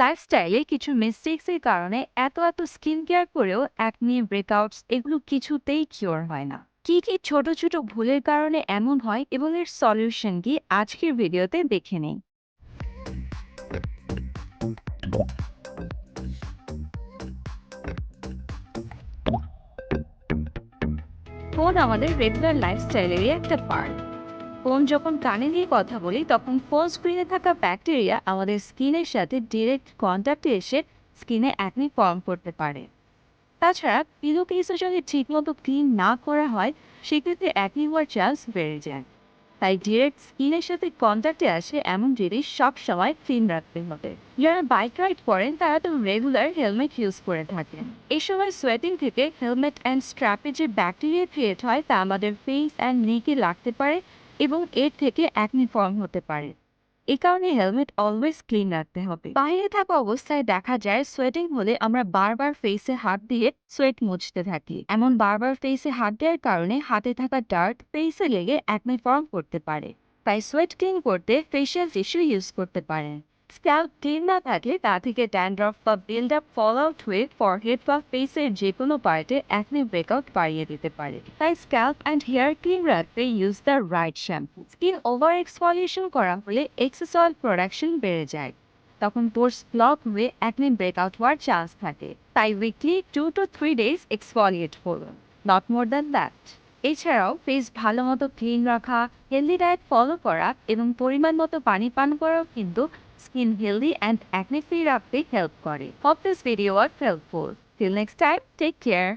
লাইফস্টাইলে কিছু মিস্টেক্সের কারণে এত এত স্কিন কেয়ার করেও অ্যাকনি ব্রেকআউটস এগুলো কিছুতেই কিওর হয় না। কি কি ছোট ছোট ভুলের কারণে এমন হয় এবং এর সলিউশন কি আজকের ভিডিওতে দেখে নেই। ফোন আমাদের রেগুলার লাইফস্টাইলেরই একটা পার্ট ফোন যখন কানে দিয়ে কথা বলি, তখন ফোন স্ক্রিনে থাকা ব্যাকটেরিয়া আমাদের স্কিনের সাথে ডিরেক্ট কন্ট্যাক্টে এসে স্কিনে অ্যাকনি ফর্ম করতে পারে। তাছাড়া পিলো কেসও যদি ঠিকমতো ক্লিন না করা হয়, সেক্ষেত্রে অ্যাকনি হওয়ার চান্স বেড়ে যায়। তাই ডিরেক্ট স্কিনের সাথে কন্ট্যাক্টে আসে এমন জিনিস সব সময় ক্লিন রাখতে হবে। যারা বাইক রাইড করেন, তারা তো রেগুলার হেলমেট ইউজ করে থাকেন। এই সময় সোয়েটিং থেকে হেলমেট অ্যান্ড স্ট্র্যাপে যে ব্যাকটেরিয়া ক্রিয়েট হয়, তা আমাদের ফেস অ্যান্ড নেকে লাগতে পারে। এবং এর থেকে অ্যাকনি ফর্ম হতে পারে। এ কারণে হেলমেট অলওয়েজ ক্লিন রাখতে হবে। বাইরে থাকা অবস্থায় দেখা যায় সোয়েটিং হলে আমরা বারবার ফেসে হাত দিয়ে সোয়েট মুছতে থাকি। এমন বারবার ফেসে হাত দেওয়ার কারণে হাতে থাকা ডার্ট ফেসে লেগে অ্যাকনি ফর্ম করতে পারে। তাই সোয়েট ক্লিন করতে ফেসিয়াল টিস্যু ইউজ করতে পারেন। স্ক্যাল্প ক্লিন না থাকলে তা থেকে ড্যান্ড্রফ বা বিল্ড আপ ফল আউট হয়ে ফরহেড বা ফেসের যে কোনো পার্টে অ্যাকনি ব্রেকআউট বাড়িয়ে দিতে পারে। তাই স্ক্যাল্প অ্যান্ড হেয়ার ক্লিন রাখতে use the right shampoo skin over exfoliation করা হলে এক্সেস অয়েল প্রোডাকশন বেড়ে যায়। তখন পোর্স ব্লক হয়ে অ্যাকনি ব্রেকআউট হওয়ার চান্স থাকে। তাই weekly two two three days exfoliate করুন। নট মোর দ্যান দ্যাট এছাড়াও ফ্রিজ ভালো মতো ক্লিন রাখা হেলদি ডায়েট ফলো করা এবং পরিমাণ মতো পানি পান করাও কিন্তু skin healthy and acne free রাখতে হেল্প করে। Hope this video R helpful till next time take care